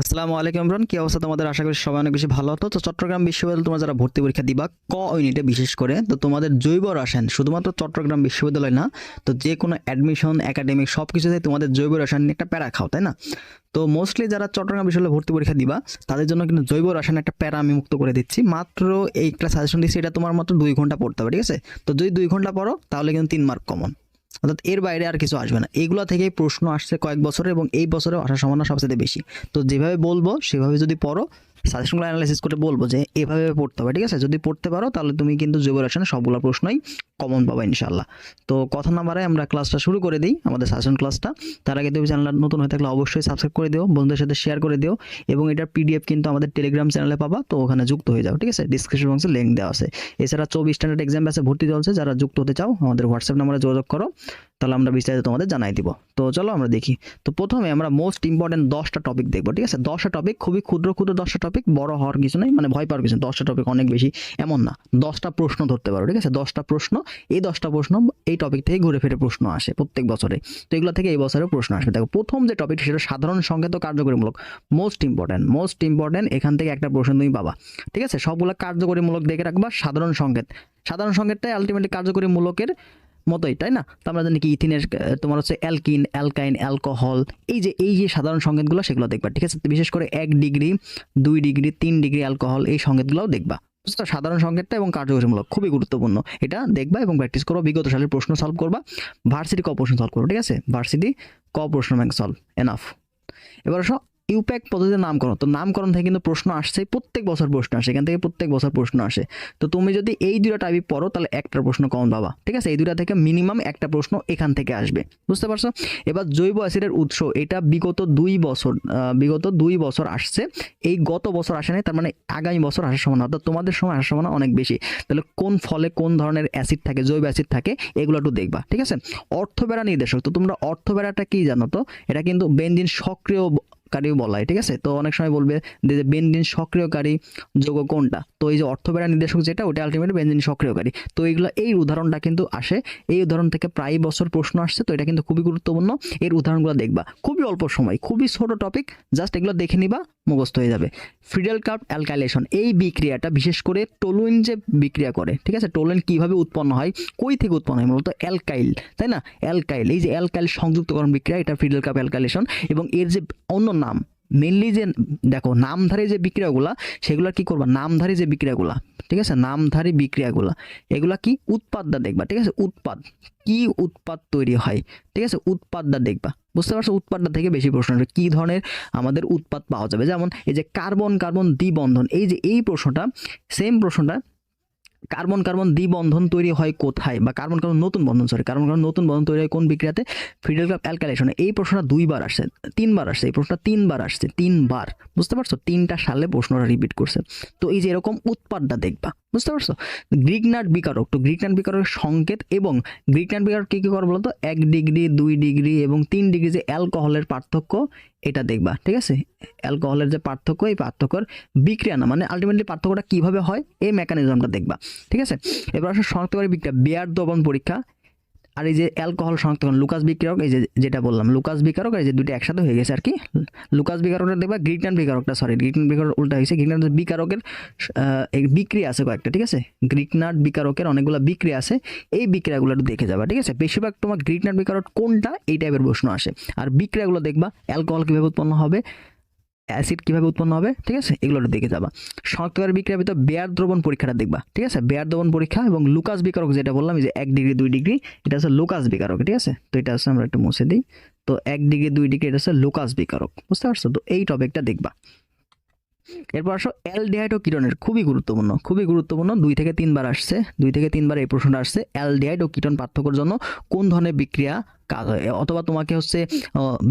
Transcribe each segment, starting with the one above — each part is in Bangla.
আসসালামু আলাইকুম ইমরান কি অবস্থা তোমাদের? আশা করি সবাই অনেক বেশি ভালো হতো তো চট্টগ্রাম বিশ্ববিদ্যালয় তোমরা যারা ভর্তি পরীক্ষা দিবা, ক ইউনিটে বিশেষ করে, তো তোমাদের জৈব রসায়ন, শুধুমাত্র চট্টগ্রাম বিশ্ববিদ্যালয় না, তো যে কোনো অ্যাডমিশন একাডেমিক সব কিছুতে তোমাদের জৈব রসায়ন একটা প্যারা খাও, তাই না? তো মোস্টলি যারা চট্টগ্রাম বিশ্ববিদ্যালয়ে ভর্তি পরীক্ষা দিবা, তাদের জন্য কিন্তু জৈব রসায়ন একটা প্যারা আমি মুক্ত করে দিচ্ছি। মাত্র এই একটা সাজেশন দিচ্ছি, এটা তোমার মাত্র দুই ঘণ্টা পড়তে হবে, ঠিক আছে? তো যদি দুই ঘণ্টা পড়ো, তাহলে কিন্তু তিন মার্ক কমন অর্থাৎ এর বাইরে আর কিছু আসবে না। এগুলো থেকেই প্রশ্ন আসছে কয়েক বছরে এবং এই বছরে আসার সম্ভাবনা সবচেয়ে বেশি। তো যেভাবে বলব, সেভাবে যদি পড়ো সাজেশনগুলো অ্যানালাইসিস করে বলব যে এভাবে পড়তে হবে, ঠিক আছে? যদি পড়তে পারো তাহলে তুমি কিন্তু জৈব রসায়নের সবগুলো প্রশ্নই কমন পাবা ইনশাল্লাহ তো কথা না বাড়ায় আমরা ক্লাসটা শুরু করে দিই, আমাদের সাজেশন ক্লাসটা তার আগে তুমি চ্যানেলটা নতুন হয়ে থাকলে অবশ্যই সাবস্ক্রাইব করে দিও, বন্ধুদের সাথে শেয়ার করে দিও এবং এটার পিডিএফ কিন্তু আমাদের টেলিগ্রাম চ্যানেলে পাবা, তো ওখানে যুক্ত হয়ে যাও, ঠিক আছে? ডিসক্রিপশন বক্সে লিঙ্ক দেওয়া আছে। এছাড়া চব্বিশ স্ট্যান্ডার্ড এক্সাম ব্যাচে ভর্তি চলছে, যারা যুক্ত হতে চাও আমাদের হোয়াটসঅ্যাপ নাম্বারে যোগাযোগ করো। তাহলে আমরা বিস্তারিত তোমাদের জানাই দিব। তো চলো আমরা দেখি। তো প্রথমে আমরা মোস্ট ইম্পর্টেন্ট দশটা টপিক দেখব, ঠিক আছে? দশটা টপিক খুবই ক্ষুদ্র ক্ষুদ্র দশটা টপিক বড় হওয়ার কিছু নেই মানে ভয় পাওয়ার কিছু। দশটা টপিক অনেক বেশি, এমন না। দশটা প্রশ্ন ধরতে পারো, ঠিক আছে? দশটা প্রশ্ন, এই দশটা প্রশ্ন এই টপিক থেকে ঘুরে ফিরে প্রশ্ন আসে প্রত্যেক বছরে। তো এগুলো থেকে এই বছরে প্রশ্ন আসবে দেখো, প্রথম যে টপিক সেটা সাধারণ সংকেত কার্যকরীমূলক মোস্ট ইম্পর্টেন্ট মোস্ট ইম্পর্টেন্ট এখান থেকে একটা প্রশ্ন তুমি পাবা, ঠিক আছে? সবগুলো কার্যকরীমূলক দেখে রাখবা সাধারণ সংকেত। সাধারণ সংকেতটাই আলটিমেটলি কার্যকরীমূলকের মতোই, তাই না? তো আমরা জানি কি ইথিনের তোমার হচ্ছে অ্যালকিন, অ্যালকাইন, অ্যালকোহল, এই যে এই যে সাধারণ সংকেতগুলো সেগুলো দেখবা, ঠিক আছে? বিশেষ করে এক ডিগ্রি, দুই ডিগ্রি, তিন ডিগ্রি অ্যালকোহল, এই সংকেতগুলোও দেখবা। বুঝতে সাধারণ সংকেতটা এবং কার্যকরীমূলক খুবই গুরুত্বপূর্ণ। এটা দেখবা এবং প্র্যাকটিস করো বিগত সালের প্রশ্ন সলভ করবা ভার্সিটি ক প্রশ্ন সলভ করো ঠিক আছে? ভার্সিটি ক প্রশ্ন ব্যাংক সলভ এনাফ এবার আসো ইউপ্যাক পদ্ধতিতে নামকরণ। তো নামকরণ থেকে কিন্তু প্রশ্ন আসছে, প্রত্যেক বছর প্রশ্ন আসে, এখান থেকে প্রত্যেক বছর প্রশ্ন আসে। তো তুমি যদি এই দুটা টাইপ পড়ো, তাহলে একটা প্রশ্ন কমন পাবা। ঠিক আছে? এই দুটা থেকে মিনিমাম একটা প্রশ্ন এখান থেকে আসবে। বুঝতে পারছ? এবার জৈব অ্যাসিডের উৎস, এটা বিগত দুই বছর বিগত দুই বছর আসছে। এই গত বছর আসে নাই, তার মানে আগামী বছর আসার সম্ভাবনা। অর্থাৎ তোমাদের সময় আসার সম্ভাবনা অনেক বেশি। তাহলে কোন ফলে কোন ধরনের অ্যাসিড থাকে, জৈব অ্যাসিড থাকে, এগুলো একটু দেখবা। ঠিক আছে? অর্থবেড়া নির্দেশক। তো তোমরা অর্থবেড়াটা কি জানো তো? এটা কিন্তু বেনজিন সক্রিয় কারিও বলা হয় ঠিক আছে? তো অনেক সময় বলবে যে বেনজিন সক্রিয়কারী যৌগ কোনটা? তো এই যে অর্থবেড়া নির্দেশক যেটা, ওটা আলটিমেটলি বেনজিন সক্রিয়কারী। তো এইগুলো এই উদাহরণটা কিন্তু আসে। এই উদাহরণ থেকে প্রায় বছর প্রশ্ন আসছে, তো এটা কিন্তু খুবই গুরুত্বপূর্ণ। এর উদাহরণগুলো দেখবা। খুবই অল্প সময়, খুবই ছোট টপিক জাস্ট এগুলো দেখে নিবা। মুখস্থ হয়ে যাবে। ফ্রিডেল কার্ভ অ্যালকাইলেশন এই বিক্রিয়াটা বিশেষ করে টোলুইন যে বিক্রিয়া করে, ঠিক আছে? টোলুইন কীভাবে উৎপন্ন হয়? কই থেকে উৎপন্ন হয়? মূলত অ্যালকাইল তাই না? অ্যালকাইল এই যে অ্যালকাইল সংযুক্তকরণ বিক্রিয়া, এটা ফ্রিডেল কাপ অ্যালকাইলেশন এবং এর যে অন্য নাম মেনলি যে, দেখো, নামধারী যে বিক্রিয়াগুলা সেগুলো কি করবা? নামধারী যে বিক্রিয়াগুলা, ঠিক আছে? নামধারী বিক্রিয়াগুলা, এগুলা কি উৎপাদটা দেখবা, ঠিক আছে? উৎপাদ, কি উৎপাদ তৈরি হয়, ঠিক আছে? উৎপাদটা দেখবা। বুঝতে পারছ? উৎপাদটা থেকে বেশি প্রশ্ন কি ধরনের আমাদের উৎপাদ পাওয়া যাবে? যেমন এই যে কার্বন কার্বন দ্বিবন্ধন এই যে, এই প্রশ্নটা সেম প্রশ্নটা কার্বন কার্বন দ্বিবন্ধন তৈরি হয় কোথায়? বা কার্বন কার্বন নতুন বন্ধন সরি কার্বন কার্বন নতুন বন্ধন তৈরি হয় কোন বিক্রিয়াতে? ফিডেল ক্লাব অ্যালকাইলেশনে এই প্রশ্নটা দুইবার আসছে, তিনবার আসছে, এই প্রশ্নটা তিনবার আসছে, তিনবার। বুঝতে পারছ? তিনটা সালে প্রশ্নটা রিপিট করছে। তো এই যে এরকম উৎপাদটা দেখবা, বুঝতে পারছ? গ্রিকনাট বিকারক, তো গ্রিকনাট বিকারকের সংকেত এবং গ্রিকনাট বিকারক কী কী করে বলতো? এক ডিগ্রি, দুই ডিগ্রি এবং তিন ডিগ্রি যে অ্যালকোহলের পার্থক্য এটা দেখবা, ঠিক আছে? অ্যালকোহলের যে পার্থক্য, এই পার্থক্যর বিক্রিয়া না মানে আলটিমেটলি পার্থক্যটা কীভাবে হয়, এই মেকানিজমটা দেখবা, ঠিক আছে? এবার আসলে শনাক্তকারী বিক্রিয়া, বেয়ার দবন পরীক্ষা। আর এই যে অ্যালকোহল শনাক্তকরণ লুকাস বিক্রিয়ক এই যে যেটা বললাম, লুকাস বিকারক এই যে দুটো একসাথে হয়ে গেছে আর কি। লুকাস বিকারকটা দেখবা গ্রিকনান বিকারকটা সরি গ্রিকনান বিকারক উল্টা হয়েছে গ্রিকনান বিকারকের বিক্রিয়া আছে কয়েকটা, ঠিক আছে? গ্রিকনাট বিকারকের অনেকগুলো বিক্রিয়া আছে, এই বিক্রিয়াগুলো একটু দেখে যাবা, ঠিক আছে? বেশিরভাগ তোমার গ্রিকনাট বিকারক কোনটা, এই টাইপের প্রশ্ন আসে। আর বিক্রিয়াগুলো দেখবা, অ্যালকোহল কীভাবে উৎপন্ন হবে অ্যাসিড কীভাবে উৎপন্ন হবে? ঠিক আছে? এগুলো একটু দেখে যাবা। শনাক্তকারী বিক্রিয়া ভিতর বেয়ার দ্রবণ পরীক্ষাটা দেখবা। ঠিক আছে? বেয়ার দ্রবণ পরীক্ষা এবং লুকাস বিকারক যেটা বললাম যে এক ডিগ্রি, দুই ডিগ্রি, এটা হচ্ছে লুকাস বিকারক, ঠিক আছে? তো এটা হচ্ছে আমরা একটু মুছে দিই। তো এক ডিগ্রি, দুই ডিগ্রি, এটা হচ্ছে লুকাস বিকারক, বুঝতে পারছ? তো এই টপিকটা দেখবা। এরপর আসো অ্যালডিহাইড ও কিটনের খুবই গুরুত্বপূর্ণ খুবই গুরুত্বপূর্ণ, দুই থেকে তিনবার আসছে, দুই থেকে তিনবার এই প্রশ্নটা আসছে অ্যালডিহাইড ও কিটন পার্থক্যের জন্য কোন ধরনের বিক্রিয়া অথবা তোমাকে হচ্ছে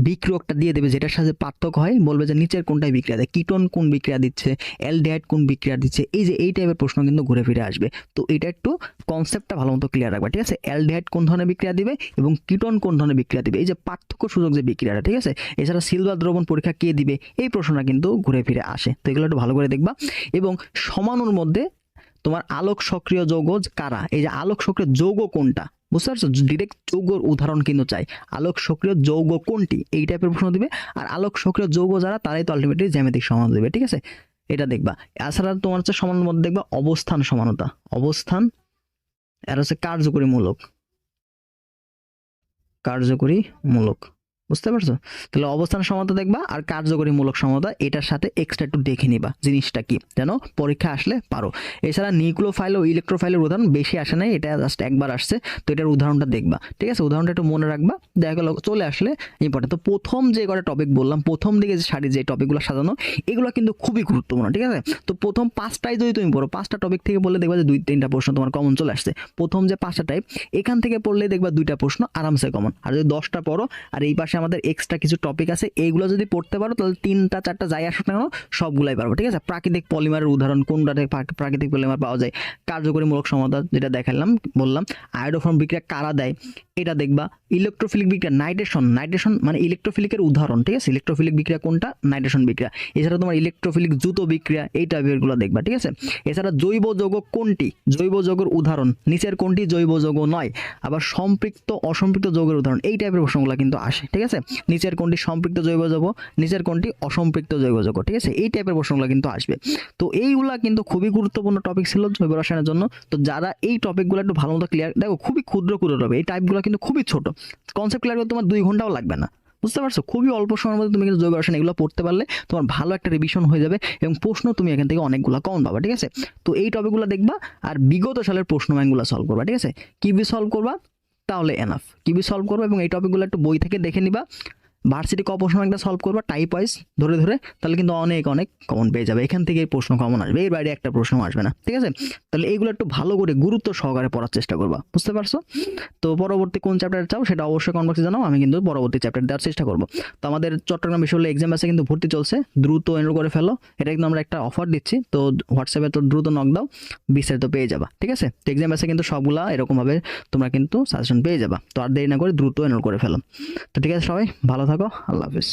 বিক্রিয়কটা দিয়ে দেবে যেটার সাথে পার্থক্য হয়, বলবে যে নিচের কোনটাই বিক্রিয়া দেয়, কিটন কোন বিক্রিয়া দিচ্ছে, অ্যালডিহাইড কোন বিক্রিয়া দিচ্ছে, এই যে এই টাইপের প্রশ্ন কিন্তু ঘুরে ফিরে আসবে। তো এটা একটু কনসেপ্টটা ভালো মতো ক্লিয়ার রাখবে, ঠিক আছে? অ্যালডিহাইড কোন ধরনের বিক্রিয়া দিবে এবং কিটন কোন ধরনের বিক্রিয়া দিবে, এই যে পার্থক্য সূচক যে বিক্রিয়াটা, ঠিক আছে? এছাড়া সিলভার দ্রবণ পরীক্ষা কে দিবে, এই প্রশ্নটা কিন্তু ঘুরে ফিরে আসে। তো এগুলো একটু ভালো করে দেখবা। এবং সমানুর মধ্যে তোমার আলোক সক্রিয় যৌগ কারা? এই যে আলোক সক্রিয় যৌগ কোনটা? বুঝতে পারছ ডিরেক্ট যৌগর উদাহরণ কিন্তু চাই। আলোক, সক্রিয় যৌগ কোনটি? এই টাইপের প্রশ্ন দিবে। আর আলোক, সক্রিয় যৌগ যারা, তারাই তো আলটিমেটলি জ্যামিতিক সমান দেবে, ঠিক আছে? এটা দেখবা। এছাড়া তোমার হচ্ছে সমানের মধ্যে দেখবা অবস্থান সমানতা। অবস্থান, আর হচ্ছে কার্যকরী মূলক। কার্যকরী মূলক। বুঝতে পারছ? তাহলে অবস্থান সমতা দেখবা আর কার্যকরী মূলক সমতা, এটার সাথে এক্সট্রা একটু দেখে নিবা জিনিসটা কি, যেন পরীক্ষা আসলে পারো। এছাড়া নিউক্লোফাইল ও ইলেকট্রোফাইলের উদাহরণ বেশি আসে নাই, এটা জাস্ট একবার আসছে, তো এটার উদাহরণটা দেখবা, ঠিক আছে? উদাহরণটা একটু মনে রাখবা, দেখা গেল চলে আসলে ইম্পর্টেন্ট তো প্রথম যে কটা টপিক বললাম, প্রথম দিকে যে শাড়ি যে টপিকগুলো সাজানো, এগুলো কিন্তু খুবই গুরুত্বপূর্ণ, ঠিক আছে? তো প্রথম পাঁচটাই যদি তুমি পড়ো, পাঁচটা টপিক থেকে বললে দেখবা যে দুই, তিনটা প্রশ্ন তোমার কমন চলে আসছে। প্রথম যে পাঁচটা টাইপ এখান থেকে পড়লে দেখবা দুইটা প্রশ্ন আরামসে কমন আর যদি দশটা পড়ো, আর এই পাশে আমাদের এক্সট্রা কিছু টপিক আছে এইগুলো যদি পড়তে পারো, তাহলে তিনটা, চারটা যাই আসুক না কেন, সবগুলাই পারব, ঠিক আছে? প্রাকৃতিক পলিমারের উদাহরণ, কোনটা থেকে প্রাকৃতিক পলিমার পাওয়া যায়? কার্যকরীমূলক সমতা, যেটা দেখালাম, বললাম আয়োডোফর্ম বিক্রিয়া কারা দেয়? এটা দেখবা ইলেকট্রোফিলিক বিক্রিয়া নাইট্রেশন নাইট্রেশন মানে ইলেকট্রোফিলিকের উদাহরণ, ঠিক আছে? ইলেকট্রোফিলিক বিক্রিয়া কোনটা? নাইট্রেশন বিক্রিয়া। এছাড়া তোমার ইলেকট্রোফিলিক জুত বিক্রিয়া, এই টাইপেরগুলো দেখবা, ঠিক আছে? এছাড়া জৈব যৌগ কোনটি? জৈব যৌগের উদাহরণ, নিচের কোনটি জৈব যৌগ নয়? আবার সম্পৃক্ত, অসম্পৃক্ত যৌগের উদাহরণ, এই টাইপের প্রশ্নগুলো কিন্তু আসে, ঠিক আছে? নিচের কোনটি সম্পৃক্ত জৈব যৌগ, নিচের কোনটি অসম্পৃক্ত জৈব যৌগ, ঠিক আছে? এই টাইপের প্রশ্নগুলো কিন্তু আসবে। তো এইগুলা কিন্তু খুবই গুরুত্বপূর্ণ টপিক ছিল জৈব রসায়নের জন্য। তো যারা এই টপিকগুলো একটু ভালো মতো ক্লিয়ার দেখো খুবই ক্ষুদ্র ক্ষুদ্র টপিক এই টাইপগুলো কিন্তু খুবই ছোট। কনসেপ্ট ক্লিয়ার করতে তোমার দুই ঘন্টাও লাগবে না, বুঝতে পারছ? খুবই অল্প সময়ের মধ্যে তুমি কিন্তু জৈব রসায়ন এগুলো পড়তে পারলে তোমার ভালো একটা রিভিশন হয়ে যাবে এবং প্রশ্ন তুমি এখান থেকে অনেকগুলো কমন পাবা, ঠিক আছে? তো এই টপিকগুলো দেখবা আর বিগত সালের প্রশ্ন ব্যাংকগুলো সলভ করবা, ঠিক আছে? কিবি সলভ করবা? তাহলে এনাফ কিবি সলভ করব এবং এই টপিকগুলো একটু বই থেকে দেখে নিবা। ভার্সিটি ক প্রশ্ন একটা সলভ করবা টাইপ ওয়াইজ ধরে ধরে, তাহলে কিন্তু অনেক অনেক কমন পেয়ে যাবে। এখান থেকে প্রশ্ন কমন আসবে, এর বাইরে একটা প্রশ্ন আসবে না, ঠিক আছে? তাহলে এইগুলো একটু ভালো করে গুরুত্ব সহকারে পড়ার চেষ্টা করবা, বুঝতে পারছ? তো পরবর্তী কোন চ্যাপ্টার চাও, সেটা অবশ্যই কনবক্সে জানাও, আমি কিন্তু পরবর্তী চ্যাপ্টার দেওয়ার চেষ্টা করব। তো আমাদের চট্টগ্রাম বিশ্ববিদ্যালয় এক্সাম আছে কিন্তু ভর্তি চলছে, দ্রুত এনরোল করে ফেলো, এটা কিন্তু আমরা একটা অফার দিচ্ছি, তো হোয়াটসঅ্যাপে তো দ্রুত নক দাও, বিস্তারিত পেয়ে যাবা, ঠিক আছে? তো এক্সাম আছে কিন্তু সবগুলা এরকমভাবে তোমরা কিন্তু সাজেশন পেয়ে যাবা, তো আর দেরি না করে দ্রুত এনরোল করে ফেলো। তো ঠিক আছে সবাই, ভালো থাকো আল্লাহ হাফিজ